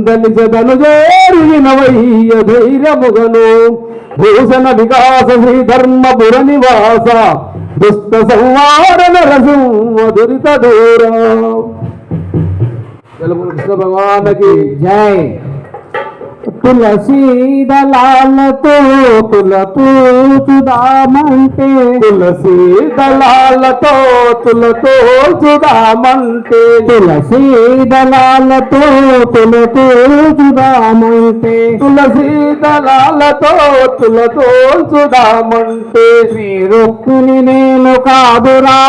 దళితను జోరినవయ్య ధైర్యముగను భూషణ వికాస శ్రీ ధర్మపుర నివాస దుష్ట సంవారణ రసం దురిత దూర తెలుగు కృష్ణ భగవానకి జై తులసీ దళాలతో తులతూ చూదామంటే తులసి దళాలతో తులతో చూదామంటే తులసీ దళాలతో తులతూ చూదామంటే తులసి దళాలతో తులతో చూదామంటే రుక్మిణి నేను కాదురా.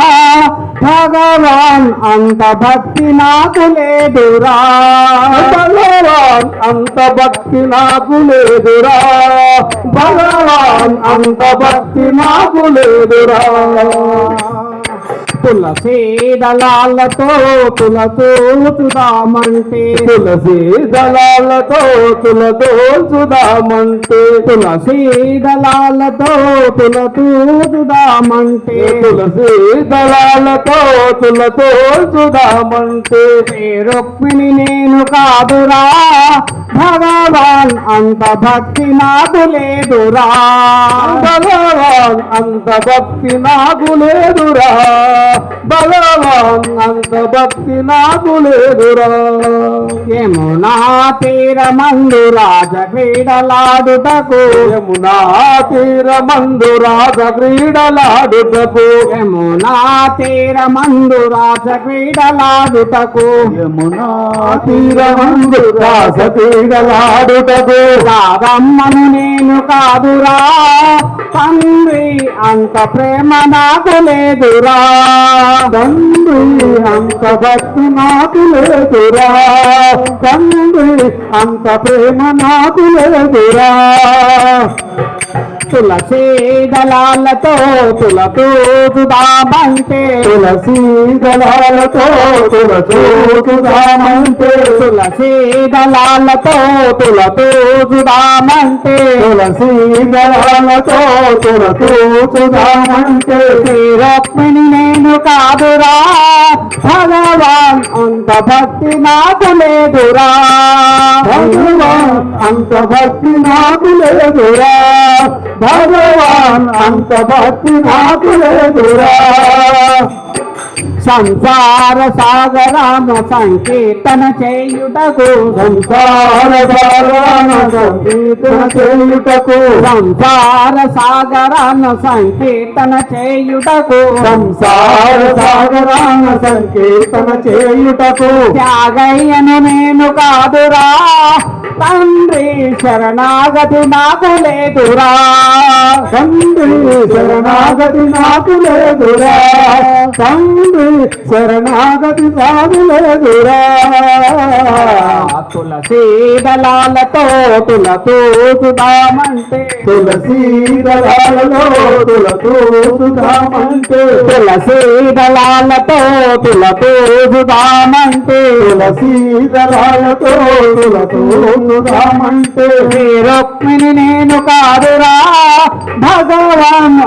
భగవాన్ అంత భక్తి నాకు లేదురా. అంత భక్తి నాకు లేదురా భగవాన్ అంత భక్తి నాకు లేదురా తులసీ దళాలతో తులతూ చూదామంటే తులసి దళాలతో తులతో చూదామంటే తులసీ దళాలతో తులతూ చూదామంటే తులసి దళాలతో తులతో చూదామంటే శ్రీ రుక్మిణి నేను కాదురా భగవాన్ అంత భక్తి నాకు లేదురా. భగవాన్ అంత భక్తి నాకు లేదురా. అంత భక్తి నాకు లేదురా యమునా తీరమందు రాజ క్రీడలాడుటకు యమునా తీరమందు రాజ క్రీడలాడుటకు యమునా తీరమందు రాజ క్రీడలాడుటకు యమునా తీరమందు రాజ క్రీడలాడుటకు రాగమ్మను నేను కాదురా తండ్రి అంత ప్రేమ నాకు లేదురా. తండ్రి అంత భక్తి నాకు లేదురా. తండ్రి అంత ప్రేమ నాకు లేదురా. తులసీ దళాలతో తులతూ చూదామంటే తులసి దళాలతో తులతో చూదామంటే తులసీ దళాలతో తులతూ చూదామంటే తులసి దళాలతో తులతో చూదామంటే శ్రీ రుక్మిణి నేను కాదురా భగవాన్ అంత భక్తి నాకు లేదురా. భగవాన్ అంత భక్తి నాకు లేదురా. భగవాన్ అంత భక్తి నాకు లేదురా సంసార సాగరాన సంకీర్తన చేయుటకు సంసార సారాన సంకీర్తన చేయుటకు సంసార సాగరాన సంకీర్తన చేయుటకు సంసార సాగరాన సంకీర్తన చేయుటకు. త్యాగయ్యను నేను కాదురా తండ్రి శరణాగతి నాకు లేదురా. తండ్రి శరణాగతి నాకు లేదురా తండ్రి శరణాగతి నాకు లేదురా తులసీ దళాలతో తులతూ చూదామంటే తులసి దళాలలో తులతో సుధామంటే తులసీ దళాలతో తులతూ చూదామంటే తులసి దళాలతో తులతో సుధామంటే శ్రీ రుక్మిణి నేను కాదురా భగవాన్.